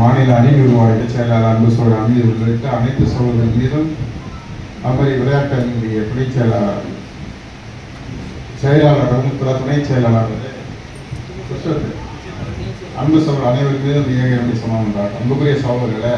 மாநில அணி நிர்வாக செயலாளர் அன்பு சோழர் அமீர் உள்ளிட்ட அனைத்து சோழர்கள் மீதும் அமரி அணியினுடைய துணை செயலாளர் செயலாளரும் பிற துணை செயலாளர் அன்பு சோழர் அனைவர் மீதும் மிக எப்படி சொன்னார் அன்புக்குரிய சோழர்களை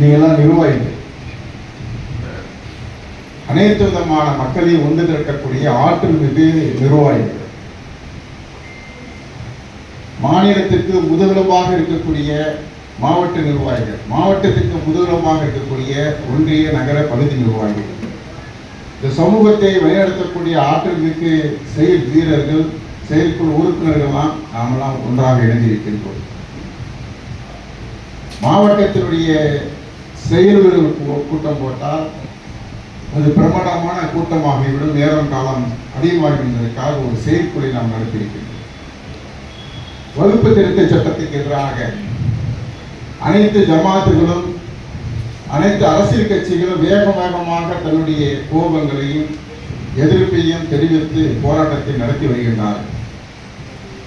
நீங்கள்லாம் நிர்வாகிகள். அனைத்து விதமான மக்களையும் ஒன்று திரட்டக்கூடிய ஆற்றல் மிகு நிர்வாகிகள். மாநிலத்திற்கு முதலிடமாக இருக்கக்கூடிய மாவட்ட நிர்வாகிகள் மாவட்டத்திற்கு முதலிடமாக இருக்கக்கூடிய ஒன்றிய நகர பகுதி நிர்வாகிகள். இந்த சமூகத்தை வழிநடத்தக்கூடிய ஆற்றல் மிகு செயல் வீரர்கள் செயற்குழு உறுப்பினர்கள்லாம் நாமெல்லாம் ஒன்றாக இணைந்திருக்கின்றோம். மாவட்டத்தினுடைய செயல் கூட்டம் போட்டால் அது பிரமாண்டமான கூட்டமாகிவிடும். நேரம் காலம் அதிகமாகின்றதற்காக ஒரு செயற்குழை நாம் நடத்தியிருக்கின்றோம். வகுப்பு திருத்த சட்டத்துக்கு எதிராக அனைத்து ஜமாத்துகளும் அனைத்து அரசியல் கட்சிகளும் வேக வேகமாக தன்னுடைய கோபங்களையும் எதிர்ப்பையும் தெரிவித்து போராட்டத்தை நடத்தி வருகின்றனர்.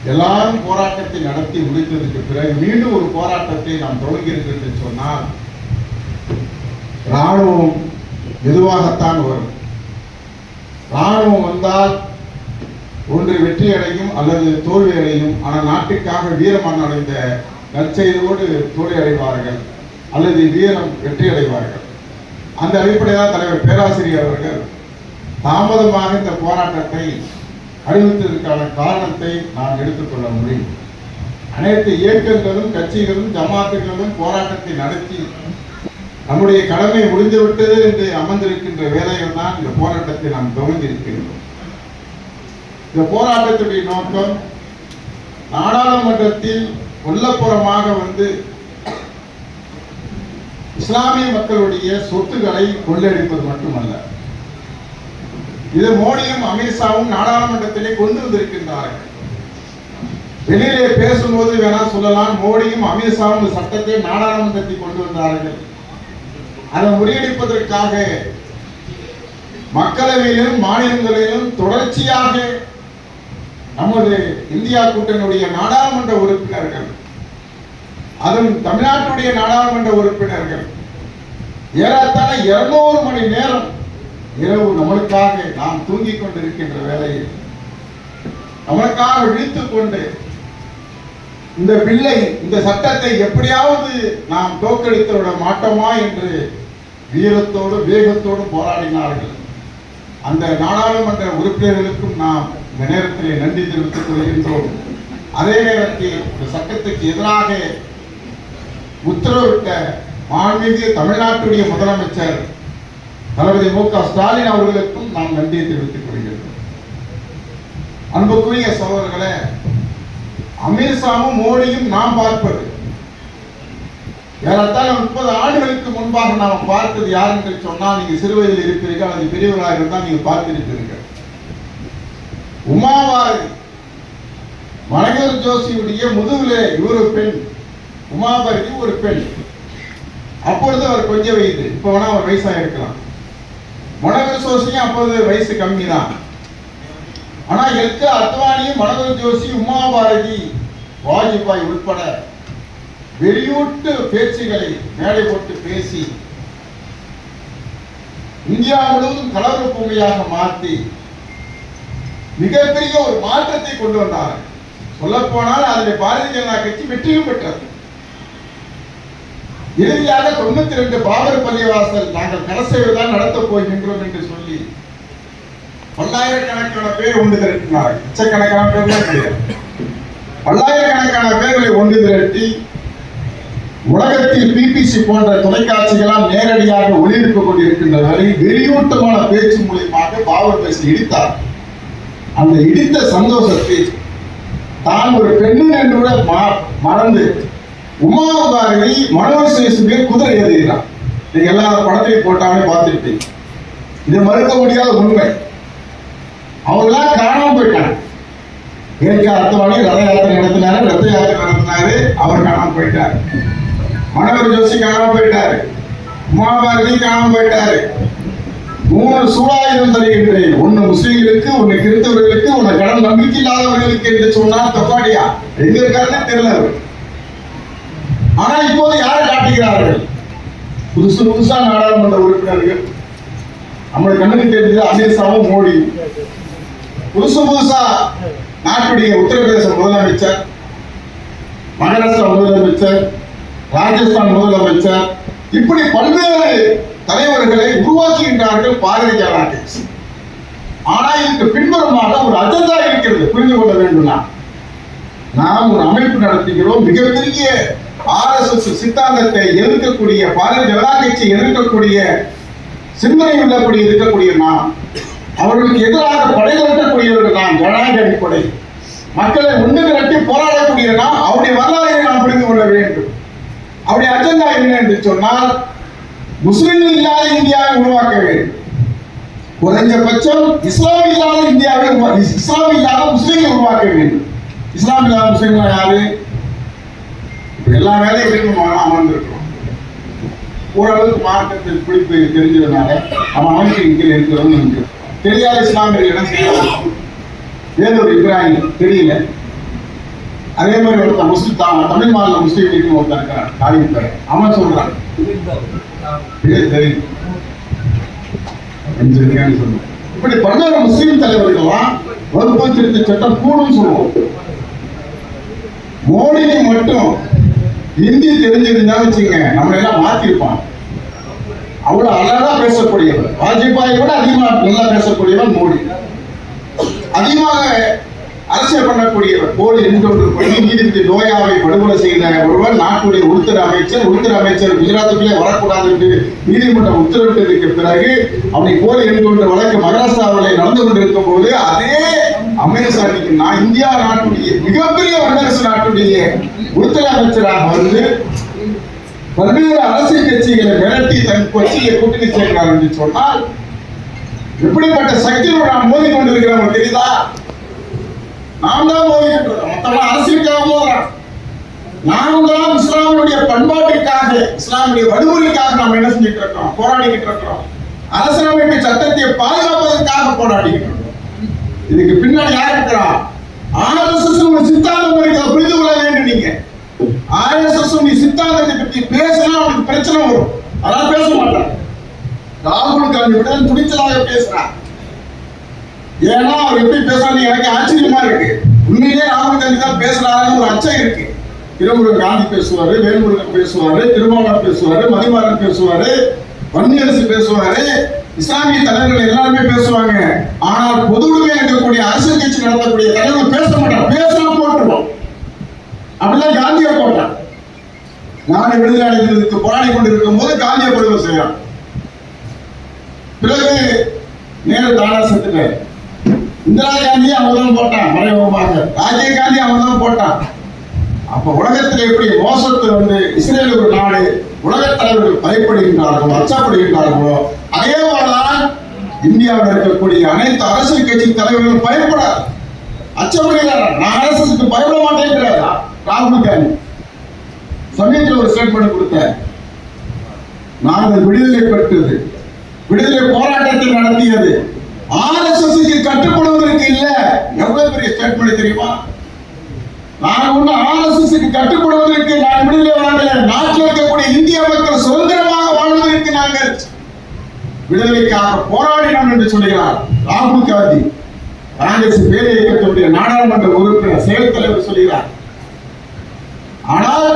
எல்லாரும் போராட்டத்தை நடத்தி முடித்ததுக்கு பிறகு மீண்டும் ஒரு போராட்டத்தை நாம் தொடங்கியிருக்கிறோம் என்று சொன்னால் ராணுவம் மெதுவாகத்தான் வரும்? ராணுவம் வந்தால் ஒன்று வெற்றி அடையும் அல்லது தோல்வி அடையும் ஆனால் நாட்டுக்காக வீரமான அடைந்த நற்செய்தோடு தோல்வி அடைவார்கள் அல்லது வீரம் வெற்றி அடைவார்கள் அந்த அடிப்படையில் தலைவர் பேராசிரியர் அவர்கள் தாமதமாக இந்த போராட்டத்தை அறிவித்ததற்கான காரணத்தை நான் எடுத்துக்கொள்ள முடியும். அனைத்து இயக்கங்களும் கட்சிகளும் ஜமாத்துகளும் போராட்டத்தை நடத்தி நம்முடைய கடமை முடிந்துவிட்டது என்று அமர்ந்திருக்கின்ற வேலைகள் தான் இந்த போராட்டத்தை நாம் துவங்கியிருக்கின்றோம். இந்த போராட்டத்துடைய நோக்கம் நாடாளுமன்றத்தில் கொல்லப்புறமாக வந்து இஸ்லாமிய மக்களுடைய சொத்துக்களை கொள்ளையடிப்பது மட்டுமல்ல. இது மோடியும் அமித்ஷாவும் நாடாளுமன்றத்திலே கொண்டு வந்திருக்கின்றார்கள் வெளியிலே பேசும்போது வேணா சொல்லலாம் மோடியும் அமித்ஷாவும் இந்த சட்டத்தை நாடாளுமன்றத்தில் கொண்டு வந்தார்கள். அதை முறியடிப்பதற்காக மக்களவையிலும் மாநிலங்களிலும் தொடர்ச்சியாக நமது இந்தியா கூட்டணியுடைய நாடாளுமன்ற உறுப்பினர்கள் அதுவும் தமிழ்நாட்டுடைய நாடாளுமன்ற உறுப்பினர்கள் ஏறத்தாழ இருநூறு மணி நேரம் இரவு நம்மளுக்காக நாம் தூங்கிக் கொண்டிருக்கின்ற வேலையில் நம்மளுக்காக விழித்துக் கொண்டு இந்த பிள்ளை இந்த சட்டத்தை எப்படியாவது நாம் தோற்கடித்து விட மாட்டோமா என்று வீரத்தோடு வேகத்தோடு போராடினார்கள். அந்த நாடாளுமன்ற உறுப்பினர்களுக்கும் நாம் இந்த நேரத்தில் நன்றி தெரிவித்துக் கொள்கின்றோம். அதே நேரத்தில் இந்த சட்டத்துக்கு எதிராக உத்தரவிட்ட மாண்புமிகு தமிழ்நாட்டுடைய முதலமைச்சர் தளபதி மு க ஸ்டாலின் அவர்களுக்கும் நாம் நன்றியை தெரிவித்துக் கொள்கின்றோம். அன்புக்குரிய சகோதரர்களே அமித்ஷாவும் மோடியும் நாம் பார்ப்பது ஏறத்தாழ முப்பது ஆண்டுகளுக்கு முன்பாக நாம் பார்த்தது யார் என்று சொன்னால் நீங்க சிறுவயதில் இருப்பீர்கள் அது பெரியவராக இருந்தால் நீங்க பார்த்திருப்பீர்கள். உமாபாரதி மனகர் ஜோஷியுடைய முதுகிலே இவர் பெண். உமாபாரதி ஒரு பெண். அப்பொழுது அவர் கொஞ்சம் வயது. இப்போ வேணா அவர் வயசாக இருக்கலாம் மனகர் ஜோஷியும் அப்பொழுது வயசு கம்மி தான் ஆனா எல்க அத்வானியும் மனகர் ஜோஷி உமாபாரதி வாஜ்பாய் உட்பட வெளியூட்டு பேச்சுகளை மேடை போட்டு பேசி இந்தியா முழுவதும் கலவர பூமியாக மாற்றி மிகப்பெரிய ஒரு மாற்றத்தை கொண்டு வந்தார்கள் சொல்ல போனால் அதில் பாரதிய ஜனதா கட்சி வெற்றியும் பெற்றது. இறுதியாக தொண்ணூத்தி ரெண்டு பாபர் பள்ளிவாசல் நாங்கள் கரசேவை தான் நடத்தப் போகின்றோம் என்று சொல்லி பல்லாயிரக்கணக்கான பேர் ஒன்று திரட்டினார் லட்சக்கணக்கான பேர் கிடையாது பல்லாயிரக்கணக்கான பேர்களை ஒன்று திரட்டி உலகத்தில் பிபிசி போன்ற தொலைக்காட்சிகளால் நேரடியாக ஒளிபரப்பு கொண்டிருக்கின்ற வரை வெளியூட்டமான பேச்சு மூலியமாக பாபர் பேசி இடித்தார் அந்த இடித்த சந்தோஷத்தை தான் ஒரு பெண்ணின் என்று கூட ம- மறந்து உமா பாரதி மனோஜ் குதிரை ஏறுகிறார் நீங்க எல்லா படத்தையும் போட்டாலே பார்த்துருப்பீங்க. இது மறுக்க முடியாத உண்மை. அவங்களாம் காணாம போயிட்டாங்க. ஏற்க அர்த்தவாணி ரத யாத்திரை நடத்தினாரு ரத்த யாத்திரை நடத்தினாரு அவர் காணாம போயிட்டாரு. மனோர் ஜோஷி காணாம போயிட்டாரு. உமாபாரதி காணாம போயிட்டாரு. மூணு சூழாயுதம் தருகின்றேன். ஒன்னு முஸ்லீம்களுக்கு ஒன்னு கிறிஸ்தவர்களுக்கு ஒன்னு கடன் நம்பிக்கை இல்லாதவர்களுக்கு என்று சொன்னால் தப்பாடியா? எங்க இருக்காருன்னு தெரியல அவர். ஆனா இப்போது யாரை காட்டுகிறார்கள்? புதுசு புதுசா நாடாளுமன்ற உறுப்பினர்கள். நம்மளுக்கு கண்ணுக்கு தெரிஞ்சது அமித்ஷாவும் மோடி. புதுசு புதுசா நாட்டுடைய உத்தரப்பிரதேச முதலமைச்சர் மகாராஷ்டிரா முதலமைச்சர் ராஜஸ்தான் முதலமைச்சர் இப்படி பல்வேறு தலைவர்களை உருவாக்குகின்றார்கள் பாரதிய ஜனதா ஆனால் இதுக்கு பின்புறமாக ஒரு அஜெண்டா இருக்கிறது. புரிந்து கொள்ள வேண்டும்? நாம். நாம் ஒரு அமைப்பு நடத்துகிறோம். மிகப்பெரிய ஆர்எஸ்எஸ் சித்தாந்தத்தை எதிர்க்கக்கூடிய பாரதிய ஜனதா கட்சி எதிர்க்கக்கூடிய சிந்தனை உள்ளபடி இருக்கக்கூடிய நாம் அவர்களுக்கு எதிராக படை திரட்டக்கூடியவர்கள் நாம் ஜனநாயக அடிப்படை. மக்களை ஒன்று திரட்டி போராடக்கூடிய நாம் அவருடைய வரலாறை நாம் புரிந்து கொள்ள வேண்டும். அவருடைய அஜெண்டா என்ன என்று சொன்னால் முஸ்லிம்கள் இல்லாத இந்தியாவை உருவாக்க வேண்டும். குறைஞ்சபட்சம் இஸ்லாம் இல்லாத இந்தியாவை இஸ்லாம் இல்லாத முஸ்லிம்களை உருவாக்க வேண்டும். இஸ்லாம் இல்லாத முஸ்லீம்கள் யாரு? எல்லா வேலையும் அமர்ந்திருக்கிறோம். ஓரளவுக்கு மார்க்கத்தில் பிடிப்பு தெரிஞ்சதுனால அவன் அமைச்சர் இங்கே இருக்கிறவங்க தெரியாத இஸ்லாமியர்கள் என்ன செய்யலாம் வேலூர் இப்ராஹிம் தெரியல. அதே மாதிரி ஒருத்தன் முஸ்லிம் தா- தமிழ் மாநில முஸ்லீம் லீக்னு ஒருத்தன் இருக்கிறான் காலின் பேர். அவன் சொல்றான். பேர் தெரியும் என்ஜினியர்னு சொல்லுவோம். இப்படி பல்வேறு முஸ்லீம் தலைவர்கள்லாம் வகுப்பு திருத்த சட்டம் கூடும் சொல்லுவோம். மோடிக்கு மட்டும் ஹிந்தி தெரிஞ்சிருந்தா வச்சுங்க நம்ம எல்லாம் மாத்திருப்பான் அவ்வளவு அழகா பேசக்கூடியவர். வாஜ்பாயை விட அதிகமா நல்லா பேசக்கூடியவர் மோடி. அதிகமாக அரசியல் பண்ணக்கூடியவர் போலி என்கவுண்டர் பண்ணி நீதிபதி நோயாவை படுகொலை செய்த ஒருவர் நாட்டுடைய உள்துறை அமைச்சர் உள்துறை அமைச்சர் குஜராத்துக்குள்ளே வரக்கூடாது என்று நீதிமன்றம் உத்தரவிட்டதற்கு பிறகு அவனை போலி என்கவுண்டர் வழக்கு மகாராஷ்டிராவில் நடந்து கொண்டிருக்கும் போது அதே அமித்ஷா நான் இந்தியா நாட்டுடைய மிகப்பெரிய வல்லரசு நாட்டுடைய உள்துறை அமைச்சராக வந்து பல்வேறு அரசியல் கட்சிகளை மிரட்டி தன் கட்சியை கூட்டணி சேர்க்கிறார் என்று சொன்னால் எப்படிப்பட்ட சக்தியோடு நாம் மோதி கொண்டிருக்கிறோம் தெரியுதா? நாம் தான் மோதிக்கின்றோம் மொத்தமா அரசியலுக்காக போகிறான் நாம் தான் இஸ்லாமுடைய பண்பாட்டிற்காக இஸ்லாமுடைய வடுமுறைக்காக நாம் என்ன செஞ்சுட்டு இருக்கோம் போராடிக்கிட்டு இருக்கிறோம். அரசியலமைப்பு சட்டத்தை பாதுகாப்பதற்காக போராடிக்கிட்டு இருக்கோம் இதுக்கு பின்னாடி யார் இருக்கிறா? ஆர்எஸ்எஸ் சித்தாந்தம் இருக்கு புரிந்து கொள்ள வேண்டும் நீங்க. ஆர்எஸ்எஸ் சித்தாந்தத்தை பற்றி பேசினா அவனுக்கு பிரச்சனை வரும். அதான் பேச மாட்டான் ராகுல் காந்தி விட துணிச்சலாக பேசுறான் ஏன்னா அவர் எப்படி பேசுறாரு எனக்கு ஆச்சரியமா இருக்கு. உண்மையிலேயே ராகுல் காந்தி தான் பேசுறாருன்னு ஒரு அச்சம் இருக்கு. திருமுருகன் காந்தி பேசுவாரு வேல்முருகன் பேசுவாரு திருமாவளர் பேசுவாரு மதிமாறன் பேசுவாரு வன்னியரசு பேசுவாரு இஸ்லாமிய தலைவர்கள் எல்லாருமே பேசுவாங்க. ஆனால் பொதுவுடைமை இருக்கக்கூடிய அரசியல் கட்சி நடத்தக்கூடிய தலைவர் பேச மாட்டார் பேசினா போட்டுருவோம். அப்படிதான் காந்தியை போட்டான். நாடு விடுதலை அடைந்ததுக்கு போராடி கொண்டிருக்கும் போது காந்தியை படுகொலை செய்யறான் பிறகு நேரு தானா செத்துட்டார் இந்திரா காந்தி அவன் தான் போட்டான் மறைமுகமாக. ராஜீவ் காந்தி அவன் தான் போட்டான். அப்ப உலகத்தில் எப்படி மோசத்தை வந்து இஸ்ரேல் ஒரு நாடு உலகத் தலைவர்கள் பயப்படுகின்றார்களோ அச்சப்படுகின்றார்களோ அதே போலதான் இந்தியாவில் இருக்கக்கூடிய அனைத்து அரசியல் கட்சி தலைவர்கள் பயப்படாது. அச்சப்படுகிறார் நான் அரசுக்கு பயப்பட மாட்டேங்கிறார் ராகுல் காந்தி. சமயத்தில் ஒரு ஸ்டேட்மெண்ட் கொடுத்தேன் நாங்கள் விடுதலை பெற்றது. விடுதலை போராட்டத்தை நடத்தியது. ஆர்எஸ்எஸ்க்கு கட்டுப்படுவதற்கு இல்ல. எவ்வளவு பெரிய ஸ்டேட்மெண்ட் தெரியுமா? நான் ஒண்ணு ஆர்எஸ்எஸ்க்கு கட்டுப்படுவதற்கு நான் விடுதலை வாங்கல. நாட்டில் இருக்கக்கூடிய இந்திய மக்கள் சுதந்திரமாக வாழ்வதற்கு நாங்கள் விடுதலைக்காக போராடினோம் என்று சொல்லுகிறார் ராகுல் காந்தி. காங்கிரஸ் பேர் இயக்கத்துடைய நாடாளுமன்ற உறுப்பினர் செயல் தலைவர் சொல்கிறார். ஆனால்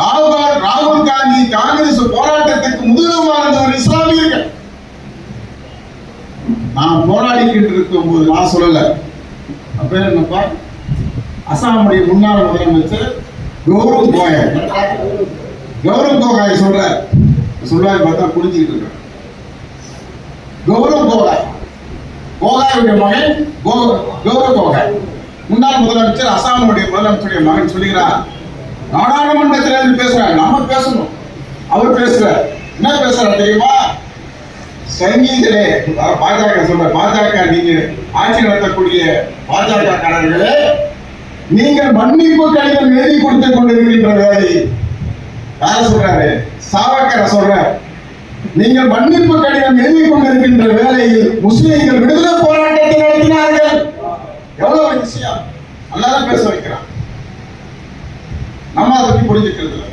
ராகுல் ராகுல் காந்தி காங்கிரஸ் போராட்டத்திற்கு முதுகமாக இருந்தவர் இஸ்லாமியர்கள் விவாதிக்கிட்டு இருக்கும் போது நான் சொல்லல. அப்ப பேர் என்னப்பா? அசாமுடைய முன்னாள் முதலமைச்சர் கௌரவ் கோயல் கௌரவ் கோகாய் சொல்ற சொல்றாரு பார்த்தா புரிஞ்சுக்கிட்டு இருக்க கௌரவ் கோகாய் கோகாயுடைய மகன் கௌரவ் கோகாய் முன்னாள் முதலமைச்சர் அசாமுடைய முதலமைச்சருடைய மகன் சொல்லுகிறார் நாடாளுமன்றத்தில் இருந்து பேசுறாரு. நம்ம பேசணும். அவர் பேசுறார். என்ன பேசுறாரு தெரியுமா? சங்கீதிலே பாஜக சொல்ற பாஜக நீங்க ஆட்சி நடத்தக்கூடிய பாஜக காரர்களே நீங்கள் மன்னிப்பு கடிதம் எழுதி கொடுத்து கொண்டிருக்கின்ற வேலை. யார சொல்றாரு? சாவக்கரை சொல்ற நீங்கள் மன்னிப்பு கடிதம் எழுதி கொண்டிருக்கின்ற வேலையில் முஸ்லிம்கள் விடுதலை போராட்டத்தை நடத்தினார்கள். எவ்வளவு விஷயம். நல்லாதான் பேச வைக்கிறான். நம்ம அதை பத்தி புரிஞ்சுக்கிறது இல்லை